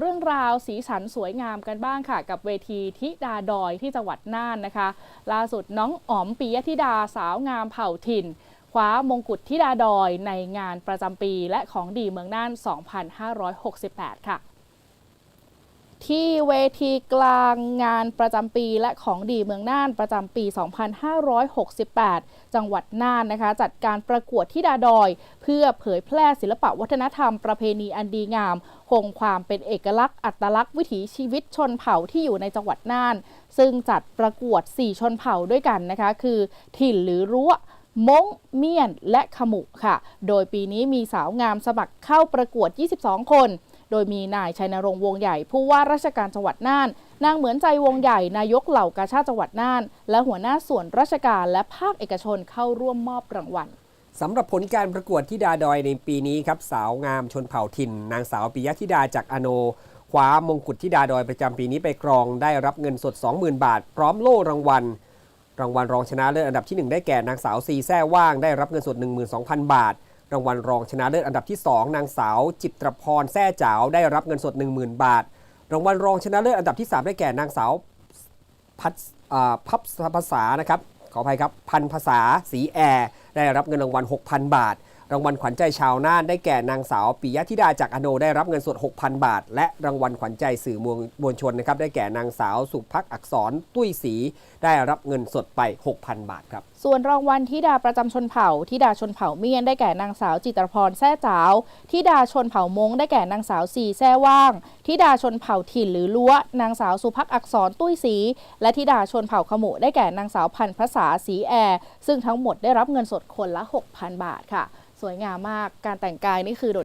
เรื่องราวสีสันสวยงามกันบ้างค่ะ กับเวทีทิดาดอยที่จังหวัดน่านนะคะ ล่าสุดน้องอ๋อมปิยธิดาสาวงามเผ่าถิ่นคว้ามงกุฎทิดาดอยในงานประจำปีและของดีเมืองน่าน 2568 ค่ะ ที่เวทีกลางงานประจำปีและของดีเมืองน่านประจำปี 2568 จังหวัดน่านนะคะ จัดการประกวดที่ดาดอย เพื่อเผยแพร่ศิลปะวัฒนธรรมประเพณีอันดีงาม คงความเป็นเอกลักษณ์อัตลักษณ์วิถีชีวิตชนเผ่าที่อยู่ในจังหวัดน่าน ซึ่งจัดประกวด 4 ชนเผ่าด้วยกันนะคะ คือ ถิ่นหรือรั้วมงเมียนและขมุค่ะ โดยปีนี้มีสาวงามสมัครเข้าประกวด 22 คน โดยมีนายชัยนรงค์วงใหญ่ผู้ว่าราชการจังหวัดน่าน นางเหมือนใจวงใหญ่นายกเหล่ากาชาติจังหวัดน่าน และหัวหน้าส่วนราชการและภาคเอกชนเข้าร่วมมอบรางวัลสำหรับผลการประกวดที่ดาดอยในปีนี้ครับสาวงามชนเผ่าถิ่น นางสาวปิยธิดาจากอโนคว้ามงกุฎที่ดาดอยประจำปีนี้ไปครองได้รับเงินสด 20,000 บาท พร้อมโล่รางวัล รางวัลรองชนะเลิศอันดับที่ 1 ได้แก่นางสาวซีแซ่ว่างได้รับเงินสด 12,000 บาท รางวัลรองชนะเลิศอันดับที่ 2 นางสาว จิตรพรแซ่จ๋าวได้รับเงินสด 10,000 บาท รางวัลรองชนะเลิศอันดับที่ 3 ได้แก่นางสาวพัฒอ่าพับภาษานะครับขออภัยครับพันภาษาสีแอร์ได้รับเงินรางวัล 6,000 บาท รางวัลขวัญใจชาวน่านได้แก่นางสาวปิยธิดาจากอโนได้รับเงินสด 6,000 บาท และรางวัลขวัญใจสื่อมวลมวลชนนะครับได้แก่นางสาวสุภักอักษรตุ้ยศรีได้รับเงินสดไป 6,000 บาทครับส่วนรางวัลทิดาประจำชนเผ่าทิดาชนเผ่าเมียนได้แก่นางสาวจิตรพรแซ่จ๋าวทิดาชนเผ่ามงได้แก่นางสาวสีแซ่ว่างทิดาชนเผ่าถิ่นหรือล้ว นางสาวสุภักอักษรตุ้ยศรีและทิดาชนเผ่าขมุได้แก่นางสาวพันภาษาสีแอร์ซึ่งทั้งหมดได้รับเงินสดคนละ 6,000 บาทค่ะ สวยงามมาก การแต่งกายนี่คือโดด